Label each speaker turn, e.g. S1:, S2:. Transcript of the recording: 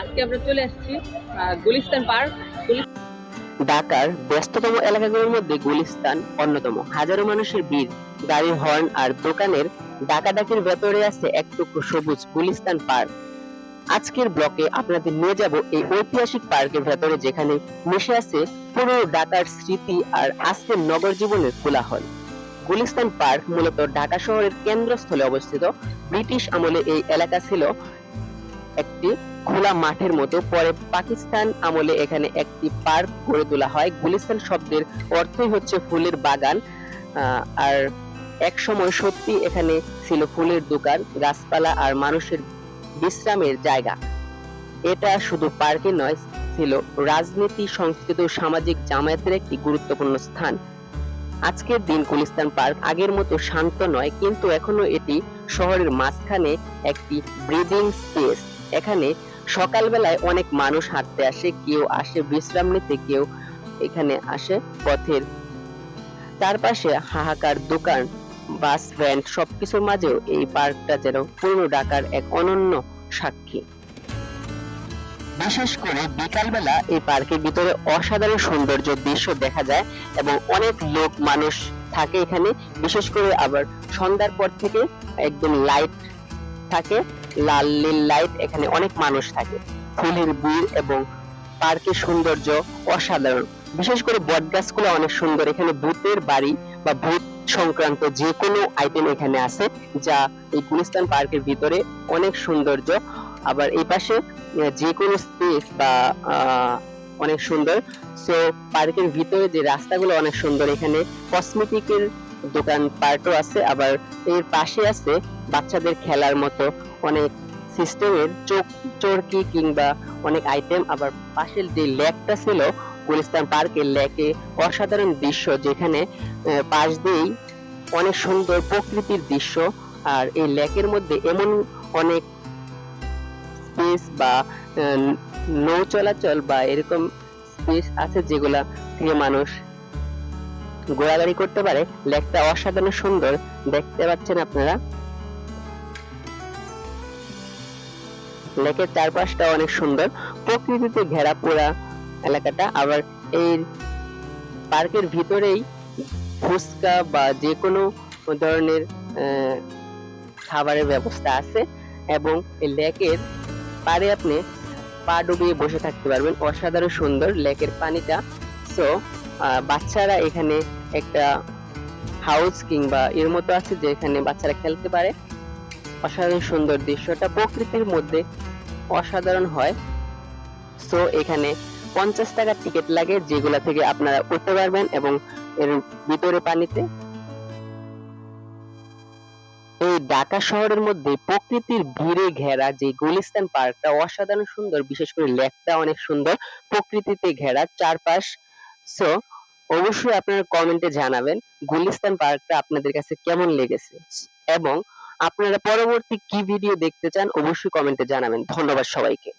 S1: আজকে আমরা চলে আসছি গুলিস্তান পার্ক।
S2: ঢাকার ব্যস্ততম এলাকাগুলোর মধ্যে গুলিস্তান অন্যতম। হাজারো মানুষের ভিড় গাড়ির হর্ন আর দোকানের ডাকাডাকির ভেতরে আছে এক টুকরো সবুজ গুলিস্তান পার্ক। আজকের ব্লকে আপনাদের নিয়ে যাব এই ঐতিহাসিক পার্কের ভেতরে যেখানে মিশে আছে পুরো ঢাকার স্মৃতি আর আজকের নগর জীবনের কোলাহল। গুলিস্তান পার্ক মূলত ঢাকা শহরের কেন্দ্রস্থলে অবস্থিত। ব্রিটিশ আমলে এই এলাকা ছিল একটি খোলা মাঠের মতো। পরে পাকিস্তান আমলে এখানে একটি পার্ক গড়ে তোলা হয়। গুলিস্তান শব্দের অর্থই হচ্ছে ফুলের বাগান। আর এক সময় সত্যি এখানে ছিল ফুলের দোকান, গাছপালা আর মানুষের বিশ্রামের জায়গা। এটা শুধু পার্কে নয়, ছিল রাজনীতি, সংস্কৃতি ও সামাজিক জামায়াতের একটি গুরুত্বপূর্ণ স্থান। আজকের দিন গুলিস্তান পার্ক আগের মতো শান্ত নয়, কিন্তু এখনও এটি শহরের মাঝখানে একটি ব্রিদিং স্পেস এখানে সকালবেলায় অনেক মানুষ হাঁটতে আসে, কেউ আসে বিশ্রাম নিতে, কেউ এখানে আসে পথের চারপাশে হাহাকার দোকান, বাস, ভ্যান সবকিছুর মাঝেও এই পার্কটা যেন পুরনো ঢাকার এক অনন্য সাক্ষী। বিশেষ করে বিকালবেলা এই পার্কের ভিতরে অসাধারণ সৌন্দর্য দৃশ্য দেখা যায় এবং অনেক লোক, মানুষ থাকে এখানে। বিশেষ করে আবার সন্ধ্যার পর থেকে একদম লাইট থাকে। লাল নীল লাইট এখানে অনেক মানুষ থাকে। ফুলের ভিড় এবং পার্কের সৌন্দর্য অসাধারণ। বিশেষ করে বট গাছগুলো অনেক সুন্দর। এখানে ভূতের বাড়ি বা ভূত সংক্রান্ত যে কোনো আইটেম এখানে আছে, যা এই গুলিস্তান পার্কের ভিতরে অনেক সৌন্দর্য। আবার এই পাশে যে কোনো স্পেস বা অনেক সুন্দর। সো পার্কের ভিতরে যে রাস্তাগুলো অনেক সুন্দর। এখানে কসমেটিকের দোকান পার্টও আছে, আবার এর পাশে আছে বাচ্চাদের খেলার মতো অনেক সিস্টেমের চোখ, চরকি কিংবা অনেক আইটেম। আবার পাশের যে লেকটা ছিল, গুলিস্তান পার্কের লেকে, অসাধারণ দৃশ্য যেখানে পাশ দিয়েই অনেক সুন্দর প্রকৃতির দৃশ্য। আর এই লেকের মধ্যে এমন অনেক স্পেস বা নৌ চলাচল বা এরকম স্পেস আছে যেগুলা থেকে মানুষ ঘোরাঘুরি করতে পারে। লেকটা অসাধারণ সুন্দর। দেখতে পাচ্ছেন আপনারা? লেকের চারপাশটা অনেক সুন্দর। প্রকৃতিতে ঘেরা পোড়া এলাকাটা। আবার এই পার্কের ভিতরেই ফুচকা বা যে কোনো ধরনের খাবারের ব্যবস্থা আছে এবং এই লেকের পাড়ে আপনি পা ডুবিয়ে বসে থাকতে পারবেন। অসাধারণ সুন্দর লেকের পানিটা। সো বাচ্চারা এখানে একটা হাউস কিংবা এর মতো আছে যে এখানে বাচ্চারা খেলতে পারে। অসাধারণ সুন্দর দৃশ্যটা প্রকৃতির মধ্যে অসাধারণ হয়। সো এখানে পঞ্চাশ টাকার টিকিট লাগে যেগুলা থেকে আপনারা উঠতে পারবেন এবং এর ভিতরে পানিতে এই ঢাকা শহরের মধ্যে প্রকৃতির ভিড়ে ঘেরা যে গুলিস্তান পার্কটা অসাধারণ সুন্দর, বিশেষ করে লেকটা অনেক সুন্দর, প্রকৃতিতে ঘেরা চারপাশ সো অবশ্যই আপনারা এ জানাবেন গুলিস্তান পার্কটা আপনাদের কাছে কেমন লেগেছে। এবং আপনারা পরবর্তী কি ভিডিও দেখতে চান অবশ্যই কমেন্টে জানাবেন। ধন্যবাদ সবাইকে।